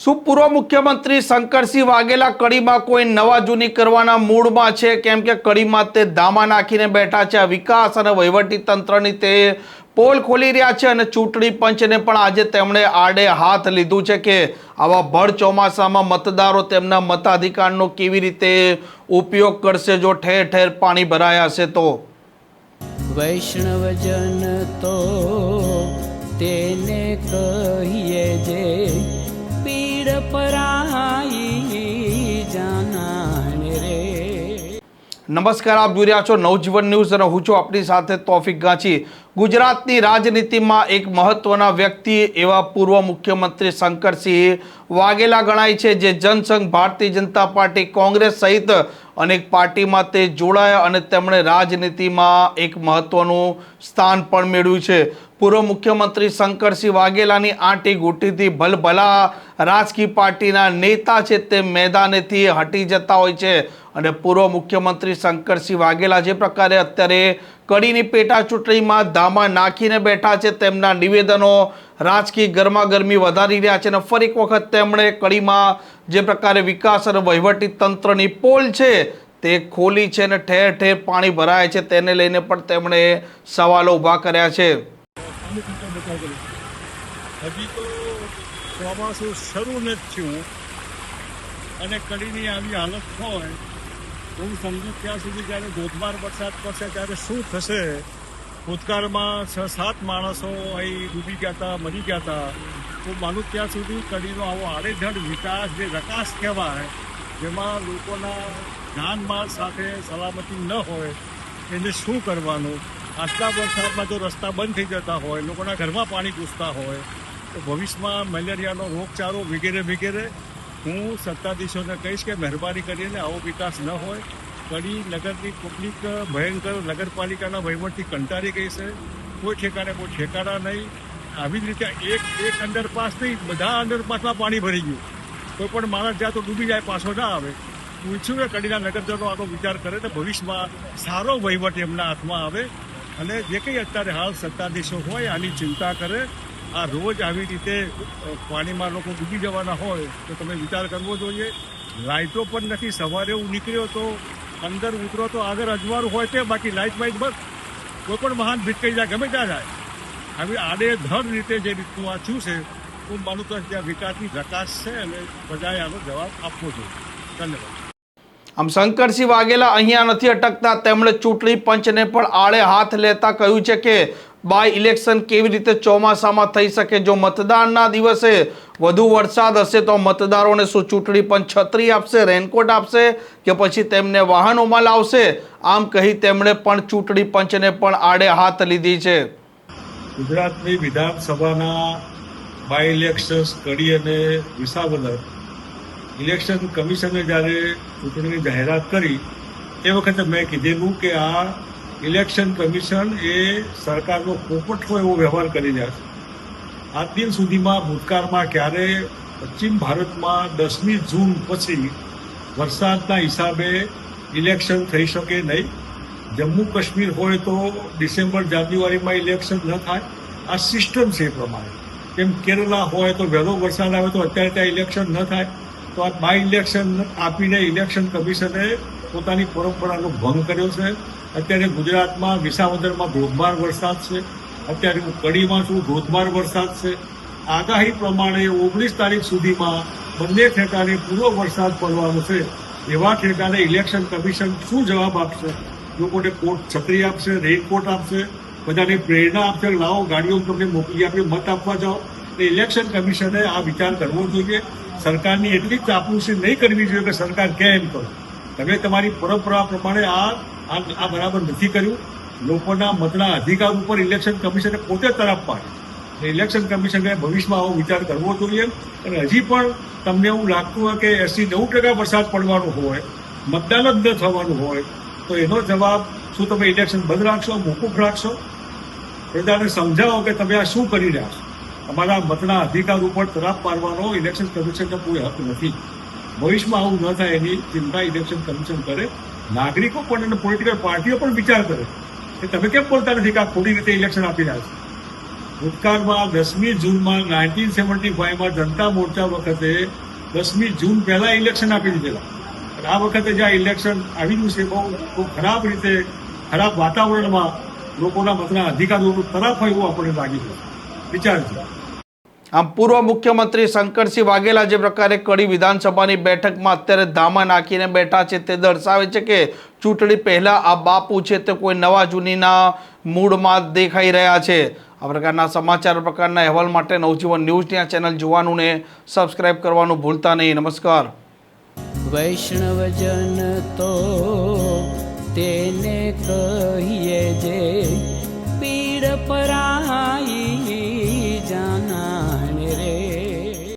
શું પૂર્વ મુખ્યમંત્રી શંકરસિંહ વાઘેલા કડીમાં કોઈ નવા જૂની કરવાના મૂડમાં છે? કેમ કે કડીમાં તે ધામા નાખીને બેઠા છે. વિકાસ અને વહીવટી તંત્રની તે પોલ ખોલી રહ્યા છે અને ચૂંટણી પંચને પણ આજે તેમણે આડે હાથ લીધું છે કે આવા ભર ચોમાસામાં મતદારો તેમના મતાધિકારનો કેવી રીતે ઉપયોગ કરશે જો ઠેર ઠેર પાણી ભરાયા હશે તો? વૈષ્ણવજન તો તેને કહીએ જે પીડ નમસ્કાર, આપ જોઈ રહ્યા છો નવજીવન ન્યૂઝ અને હું છું આપણી સાથે તોફિક ગાંચી. ગુજરાતની રાજનીતિમાં એક મહત્વના વ્યક્તિ એવા પૂર્વ મુખ્યમંત્રી શંકરસિંહ વાઘેલા ગણાય છે, જે જનસંઘ ભારતીય જનતા પાર્ટી કોંગ્રેસ સહિત અનેક પાર્ટીમાં તે જોડાયા અને તેમણે રાજનીતિમાં એક મહત્વનું સ્થાન પણ મેળવ્યું છે. પૂર્વ મુખ્યમંત્રી શંકરસિંહ વાઘેલાની આંટી ઘૂંટીથી ભલભલા રાજકીય પાર્ટીના નેતા છે તે મેદાનેથી હટી જતા હોય છે અને પૂર્વ મુખ્યમંત્રી શંકરસિંહ વાઘેલા જે પ્રકારે અત્યારે કડીની પેટા ચૂંટણીમાં ધામા નાખીને બેઠા છે, તેમના નિવેદનો રાજકીય ગરમાગરમી વધારી રહ્યા છે અને ફરી એક વખત તેમણે કડીમાં જે પ્રકારે વિકાસ અને વહીવટી તંત્રની પોલ છે તે ખોલી છે અને ઠેર ઠેર પાણી ભરાય છે. તેને લઈને પણ તેમણે સવાલો ઊભા કર્યા છે. હજી તો ચોમાસું શરૂ નથી થયું અને કડીની આવી હાલત હોય તો હું સમજુ ત્યાં સુધી જ્યારે ધોધમાર વરસાદ પડશે ત્યારે શું થશે? ભૂતકાળમાં છ સાત માણસો અહીં ડૂબી ગયા હતા, મરી ગયા હતા. તો માનું ત્યાં સુધી કડીનો આવો આડેધડ વિકાસ જે રકાસ કહેવાય જેમાં લોકોના જાનમાલ સાથે સલામતી ન હોય, એને શું કરવાનું? આટલા વરસાદમાં જો રસ્તા બંધ થઈ જતા હોય, લોકોના ઘરમાં પાણી ઘૂસતા હોય, તો ભવિષ્યમાં મેલેરિયાનો રોગચાળો વગેરે વગેરે હું સત્તાધીશોને કહીશ કે મહેરબાની કરીને આવો વિકાસ ન હોય. કડી નગરની પબ્લિક ભયંકર નગરપાલિકાના વહીવટથી કંટાળી ગઈ છે. કોઈ ઠેકાણે કોઈ ઠેકાણા નહીં. આવી જ રીતે એક એક અંડરપાસ નહીં, બધા અંડરપાસમાં પાણી ભરી ગયું. કોઈ પણ માણસ જ્યાં તો ડૂબી જાય, પાછો ના આવે. હું ઈચ્છું કે કડીના નગરજનો આનો વિચાર કરે તો ભવિષ્યમાં સારો વહીવટ એમના હાથમાં આવે. અને જે કંઈ અત્યારે હાલ સત્તાધીશો હોય, આની ચિંતા કરે. આ રોજ આવી રીતે પાણીમાં લોકો ડૂબી જવાના હોય, તો તમે વિચાર કરવો જોઈએ. લાઇટો પણ નથી, સવારે હું નીકળ્યો તો અંદર ઉતરો તો આગળ અજવાળું હોય તે, બાકી લાઇટ વાઇટ બસ કોઈ પણ મહાન ભીટકાઈ જાય, ગમે ત્યાં જાય. આવી આડેધડ રીતે જે રીતનું આ થયું છે હું માનું તો ત્યાં વિકાસની પ્રકાશ છે અને બધાએ આનો જવાબ આપવો જોઈએ. ધન્યવાદ. આમ શંકરસિંહ વાઘેલા અહીંયા નથી અટકતા. તેમણે ચૂંટણી પંચને પણ આડે હાથ લેતા કહ્યું છે કે બાય ઇલેક્શન કેવી રીતે ચોમાસામાં થઈ શકે? જો મતદાનના દિવસે વધુ વરસાદ હશે તો મતદારોને શું ચૂંટણી પંચ છત્રી આપશે રેનકોટ આપશે કે પછી તેમને વાહનોમાં લાવશે? આમ કહી તેમણે પણ ચૂંટણી પંચને પણ આડે હાથ લીધી છે. ગુજરાતની વિધાનસભાના બાય ઇલેક્શન્સ કડી અને વિસાવદર ઇલેક્શન કમિશને જ્યારે ચૂંટણીની જાહેરાત કરી, એ વખતે મેં કીધેલું કે આ ઇલેક્શન કમિશન એ સરકારનો પોપટ હોય એવો વ્યવહાર કરી રહ્યા છે. આજ દિન સુધીમાં ભૂતકાળમાં ક્યારે પશ્ચિમ ભારતમાં દસમી જૂન પછી વરસાદના હિસાબે ઇલેક્શન થઈ શકે નહીં. જમ્મુ કાશ્મીર હોય તો ડિસેમ્બર, જાન્યુઆરીમાં ઇલેક્શન ન થાય. આ સિસ્ટમ છે એ પ્રમાણે. કેમ કેરલા હોય તો વહેલો વરસાદ આવે તો અત્યારે ત્યાં ઇલેક્શન ન થાય. તો આ બાય ઇલેક્શન આપીને ઇલેક્શન કમિશને પોતાની પરંપરાનો ભંગ કર્યો છે. અત્યારે ગુજરાતમાં વિસાવદરમાં ધોધમાર વરસાદ છે. અત્યારે હું કડીમાં છું, ધોધમાર વરસાદ છે. આગાહી પ્રમાણે ઓગણીસ તારીખ સુધીમાં બંને ઠેકાને પૂરો વરસાદ પડવાનો છે. એવા ઠેકાને ઇલેક્શન કમિશન શું જવાબ આપશે? લોકોને કોટ છત્રી આપશે રેનકોટ આપશે. બધાને પ્રેરણા આપશે લાવો, ગાડીઓ તમને મોકલી આપી મત આપવા જાઓ. એટલે ઇલેક્શન કમિશને આ વિચાર કરવો જોઈએ. સરકારની એટલી જ ચાપલુસી નહીં કરવી જોઈએ કે સરકાર કે એમ કરો તમે તમારી પરંપરા પ્રમાણે આ આ બરાબર નથી કર્યું. લોકોના મતના અધિકાર ઉપર ઇલેક્શન કમિશને પોતે તરફ પાડે. ઇલેક્શન કમિશને ભવિષ્યમાં આવો વિચાર કરવો જોઈએ. અને હજી પણ તમને એવું લાગતું હોય કે એસી નેવું ટકા વરસાદ પડવાનો હોય, મતદાન જ ન થવાનું હોય, તો એનો જવાબ શું તમે ઇલેક્શન બંધ રાખશો, મોકૂફ રાખશો? પ્રજાને સમજાવો કે તમે આ શું કરી રહ્યા છો? અમારા મતના અધિકાર ઉપર તરાપ પાડવાનો ઇલેક્શન કમિશનનો કોઈ હક નથી. ભવિષ્યમાં આવું ન થાય એની ચિંતા ઇલેક્શન કમિશન કરે. નાગરિકો પણ અને પોલિટિકલ પાર્ટીઓ પણ વિચાર કરે. કે તમે કેમ બોલતા નથી કે આ ખોટી રીતે ઇલેક્શન આપી રહ્યા છો? ભૂતકાળમાં દસમી જૂનમાં નાઇન્ટીન સેવન્ટી ફાઈવમાં જનતા મોરચા વખતે દસમી જૂન પહેલા ઇલેક્શન આપી દીધેલા. આ વખતે જે આ ઇલેક્શન આવી રહ્યું છે બહુ બહુ ખરાબ રીતે ખરાબ વાતાવરણમાં લોકોના મતના અધિકારીઓનું તરફ હોય એવું આપણને લાગી છે. વિચારજો. આમ પૂર્વ મુખ્યમંત્રી શંકરસિંહ વાઘેલા જે પ્રકારે કડી વિધાનસભાની બેઠકમાં અત્યારે ધામા નાખીને બેઠા છે તે દર્શાવે છે કે ચૂંટણી પહેલા આ બાપુ છે તે કોઈ નવા જૂનીના મૂડમાં દેખાઈ રહ્યા છે. આ પ્રકારના સમાચાર પ્રકારના અહેવાલ માટે નવજીવન ન્યૂઝની આ ચેનલ જોવાનું ને સબસ્ક્રાઇબ કરવાનું ભૂલતા નહીં. નમસ્કાર. વૈષ્ણવજન તો તેને કહીએ જે પીડ પરાઈ